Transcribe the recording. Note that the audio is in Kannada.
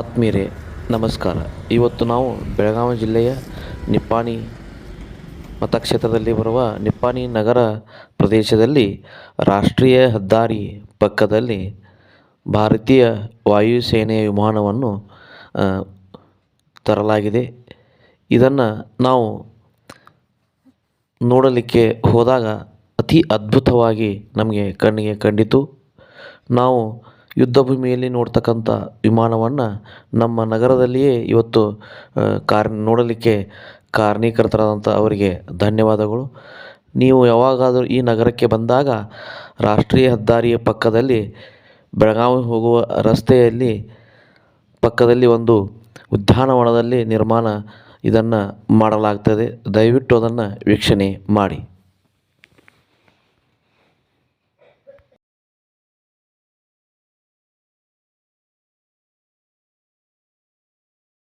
ಆತ್ಮೀಯರೇ, ನಮಸ್ಕಾರ. ಇವತ್ತು ನಾವು ಬೆಳಗಾವಿ ಜಿಲ್ಲೆಯ ನಿಪ್ಪಾಣಿ ಮತಕ್ಷೇತ್ರದಲ್ಲಿ ಬರುವ ನಿಪ್ಪಾಣಿ ನಗರ ಪ್ರದೇಶದಲ್ಲಿ ರಾಷ್ಟ್ರೀಯ ಹೆದ್ದಾರಿ ಪಕ್ಕದಲ್ಲಿ ಭಾರತೀಯ ವಾಯುಸೇನೆಯ ವಿಮಾನವನ್ನು ತರಲಾಗಿದೆ. ಇದನ್ನು ನಾವು ನೋಡಲಿಕ್ಕೆ ಹೋದಾಗ ಅತಿ ಅದ್ಭುತವಾಗಿ ನಮಗೆ ಕಣ್ಣಿಗೆ ಕಂಡಿತು. ನಾವು ಯುದ್ಧ ಭೂಮಿಯಲ್ಲಿ ನೋಡ್ತಕ್ಕಂಥ ವಿಮಾನವನ್ನು ನಮ್ಮ ನಗರದಲ್ಲಿಯೇ ಇವತ್ತು ಕಾರ್ ನೋಡಲಿಕ್ಕೆ ಕಾರಣೀಕರ್ತರಾದಂಥ ಅವರಿಗೆ ಧನ್ಯವಾದಗಳು. ನೀವು ಯಾವಾಗಾದರೂ ಈ ನಗರಕ್ಕೆ ಬಂದಾಗ ರಾಷ್ಟ್ರೀಯ ಹೆದ್ದಾರಿಯ ಪಕ್ಕದಲ್ಲಿ, ಬೆಳಗಾವಿ ಹೋಗುವ ರಸ್ತೆಯಲ್ಲಿ, ಪಕ್ಕದಲ್ಲಿ ಒಂದು ಉದ್ಯಾನವನದಲ್ಲಿ ನಿರ್ಮಾಣ ಇದನ್ನು ಮಾಡಲಾಗ್ತದೆ. ದಯವಿಟ್ಟು ಅದನ್ನು ವೀಕ್ಷಣೆ ಮಾಡಿ.